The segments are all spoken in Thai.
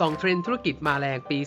ส่องเทรนธุรกิจมาแรงปี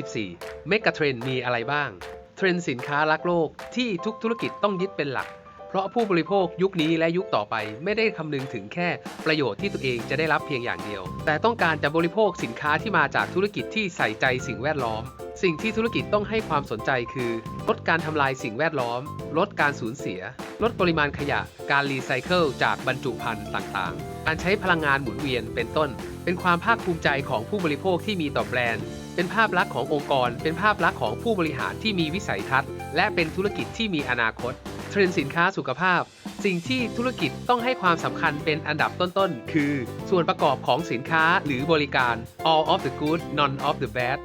2024 เมกะเทรนมีอะไรบ้าง เทรนสินค้ารักโลกที่ทุกธุรกิจต้องยึดเป็นหลัก เพราะผู้บริโภคยุคนี้และยุคต่อไปไม่ได้คำนึงถึงแค่ประโยชน์ที่ตัวเองจะได้รับเพียงอย่างเดียว แต่ต้องการจะบริโภคสินค้าที่มาจากธุรกิจที่ใส่ใจสิ่งแวดล้อม สิ่งที่ธุรกิจต้องให้ความสนใจคือ ลดการทำลายสิ่งแวดล้อม ลดการสูญเสีย ลดปริมาณขยะ การรีไซเคิลจากบรรจุภัณฑ์ต่างๆ การใช้พลังงานหมุนเวียนเป็นต้น เป็นความภาคภูมิใจของผู้บริโภคที่มีต่อแบรนด์ เป็นภาพลักษณ์ขององค์กร เป็นภาพลักษณ์ของผู้บริหารที่มีวิสัยทัศน์ และเป็นธุรกิจที่มีอนาคต เทรนด์สินค้าสุขภาพ สิ่งที่ธุรกิจต้องให้ความสำคัญเป็นอันดับต้นๆ คือ ส่วนประกอบของสินค้าหรือบริการ all of the good none of the bad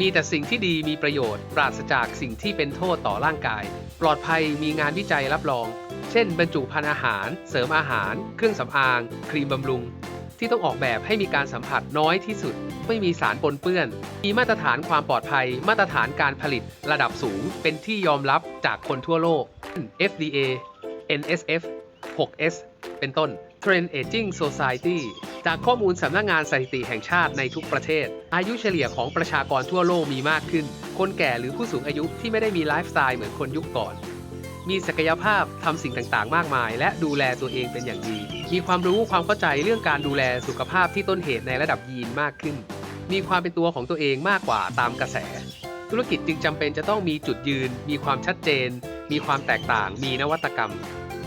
มีแต่สิ่งที่ดีมีประโยชน์ ปราศจากสิ่งที่เป็นโทษต่อร่างกาย ปลอดภัยมีงานวิจัยรับรอง เช่น บรรจุภัณฑ์อาหาร เสริมอาหาร เครื่องสำอาง ครีมบำรุง ที่ต้องออกแบบให้มีการสัมผัสน้อยที่สุด ไม่มีสารปนเปื้อน มีมาตรฐานความปลอดภัย มาตรฐานการผลิต ระดับสูง เป็นที่ยอมรับจากคนทั่วโลก FDA NSF 6S เป็นต้น Trend Aging Society จากข้อมูลสำนักงานสถิติแห่งชาติในทุกประเทศ อายุเฉลี่ยของประชากรทั่วโลกมีมากขึ้น คนแก่หรือผู้สูงอายุที่ไม่ได้มีไลฟ์สไตล์เหมือนคนยุคก่อน มีศักยภาพทำสิ่งต่างๆ มากมาย และดูแลตัวเองเป็นอย่างดี มีความรู้ความเข้าใจเรื่องการดูแลสุขภาพที่ต้นเหตุในระดับยีนมากขึ้น มีความเป็นตัวของตัวเองมากกว่าตามกระแส ธุรกิจจึงจำเป็นจะต้องมีจุดยืน มีความชัดเจน มีความแตกต่าง มีนวัตกรรม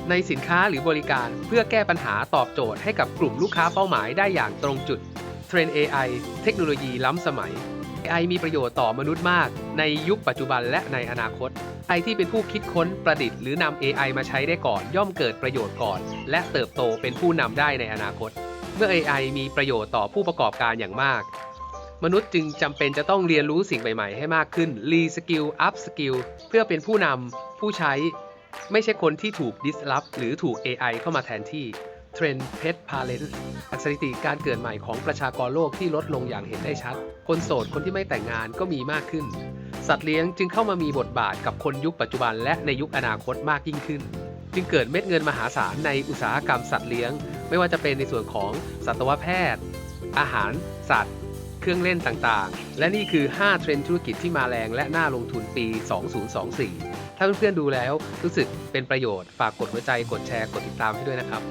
ในสินค้าหรือบริการเพื่อแก้ปัญหาตอบโจทย์ให้กับกลุ่มลูกค้าเป้าหมายได้อย่างตรงจุด เทรน AI เทคโนโลยีล้ำสมัย AI มีประโยชน์ต่อมนุษย์มาก ในยุคปัจจุบันและในอนาคตไอที่เป็นผู้คิดค้นประดิษฐ์หรือนำ AI มาใช้ได้ก่อนย่อมเกิดประโยชน์ก่อน และเติบโตเป็นผู้นำได้ในอนาคต เมื่อ AI มีประโยชน์ต่อผู้ประกอบการอย่างมาก มนุษย์จึงจำเป็นจะต้องเรียนรู้สิ่งใหม่ ๆ ให้มากขึ้นรีสกิลอัพสกิลเพื่อเป็นผู้นำผู้ใช้ ไม่ใช่คนที่ถูก disrupt หรือถูก AI เข้ามาแทนที่เทรนด์ Pet Parent สถิติการเกิดใหม่ของประชากรโลกที่ลดลงอย่างเห็นได้ชัด คนโสดคนที่ไม่แต่งงานก็มีมากขึ้น สัตว์เลี้ยงจึงเข้ามามีบทบาทกับคนยุคปัจจุบันและในยุคอนาคตมากยิ่งขึ้น จึงเกิดเม็ดเงินมหาศาลในอุตสาหกรรมสัตว์เลี้ยง ไม่ว่าจะเป็นในส่วนของสัตวแพทย์ อาหาร สัตว์ เครื่องเล่นต่างๆ และนี่คือ 5 เทรนด์ธุรกิจที่มาแรงและน่าลงทุนปี 2024 ถ้าเพื่อนๆดูแล้วรู้สึกเป็นประโยชน์ฝากกดหัวใจกดแชร์กดติดตามให้ด้วยนะครับ